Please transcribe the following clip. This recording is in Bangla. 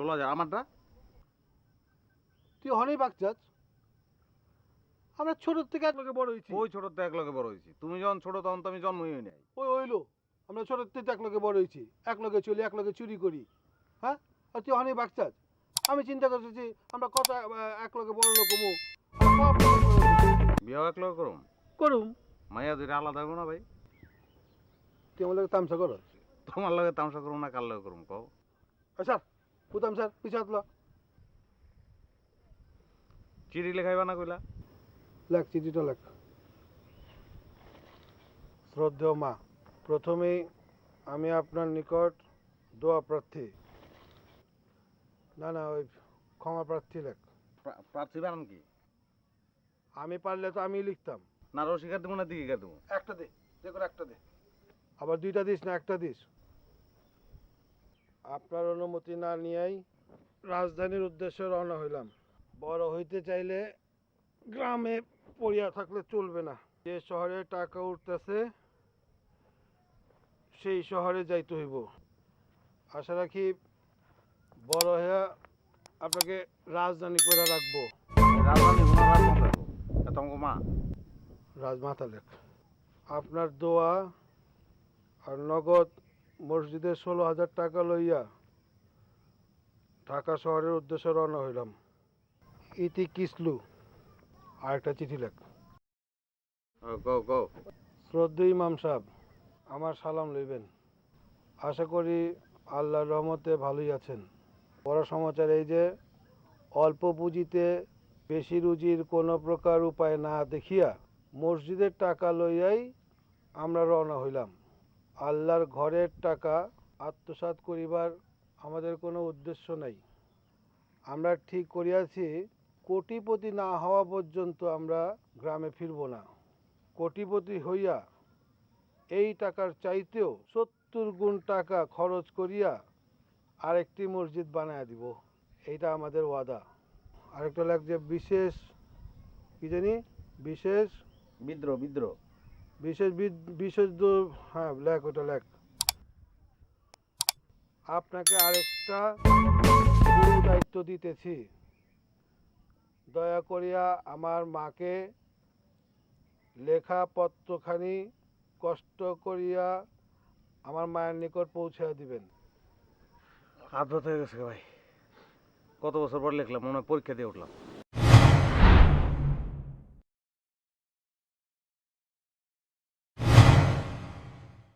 ষোলো হাজার আমারটা? তুই হনেই বাগচাস আমরা ছোটোর থেকে এক লোকে বড় হয়েছি। ওই ছোটোর তো এক বড় হয়েছি। তুমি যখন ছোট তখন তো আমি জন্মই হই নাই। ওই হইল। আমরা ছোটোর থেকে এক লোকে বড় হয়েছি। এক লোকে চলি এক লোকে চুরি করি। হ্যাঁ? আর তুই হনেই বাগচাস আমি চিন্তা করতেছি আমরা কত এক লোকে বড় লোক লোক। বিয়াও এক লগে করুম? করুম। মাইয়া দুইটা আলাদা হব না ভাই? তুই আমার লোকে তামসা করো তোমার লগে তামসা করুম না কার লগে করুম কও? স্যার কুতাম স্যার পিছিয়ে হাতলা চিঠি লেখাইবা না কইলা? লেখ চিঠিটা লেখ। শ্রদ্ধেয় মা প্রথমেই আমি আপনার নিকট দোয়া প্রার্থী। না না ওই ক্ষমা প্রার্থী লেখ। প্রা- প্রার্থী বানান কি? আমি পারলে তো আমি লিখতাম। না রসিকার দেবো না দিকে দেবো? একটা দে যে করে একটা দে। আবার দুইটা দিস না একটা দিস। আপনার অনুমতি না নিয়েই রাজধানীর উদ্দেশ্যে রওনা হইলাম। বড় হইতে চাইলে গ্রামে পড়িয়া থাকলে চলবে না। যে শহরে টাকা উঠতেছে সেই শহরে যাইতে হইব। আশা রাখি বড় হইয়া আপনাকে রাজধানী করে রাখব। রাজধানী মা। রাজমাতা লেখ। আপনার দোয়া আর নগদ মসজিদের ষোলো হাজার টাকা লইয়া ঢাকা শহরের উদ্দেশ্যে রওনা হইলাম। ইতি কিসলু। আর একটা চিঠি লেখ। কও ইমাম সাহেব আমার সালাম লইবেন। আশা করি আল্লাহর রহমতে ভালোই আছেন। বড় সমাচার এই যে অল্প পুঁজিতে বেশি রুজির কোনো প্রকার উপায় না দেখিয়া মসজিদের টাকা লইয়াই আমরা রওনা হইলাম। আল্লাহর ঘরের টাকা আত্মসাৎ করিবার আমাদের কোনো উদ্দেশ্য নাই। আমরা ঠিক করিয়াছি, কোটিপতি না হওয়া পর্যন্ত আমরা গ্রামে ফিরব না। কোটিপতি হইয়া এই টাকার চাইতেও সত্তর গুণ টাকা খরচ করিয়া আরেকটি মসজিদ বানায় দিব। এইটা আমাদের ওয়াদা। আরেকটা লাগছে, বিশেষ, কি জানি? বিশেষ বিদ্রোহ বিদ্রোহ। বিশেষ বিশেষ হ্যাঁ লেখ, ওটা লেখ। আপনাকে আরেকটা দায়িত্ব দিতেছি। দয়া করিয়া আমার মাকে লেখা পত্রখানি কষ্ট করিয়া আমার মায়ের নিকট পৌঁছে দিবেন। ধরতে হয়ে গেছে ভাই। কত বছর পর লিখলাম, মনে পরীক্ষা দিয়ে উঠলাম।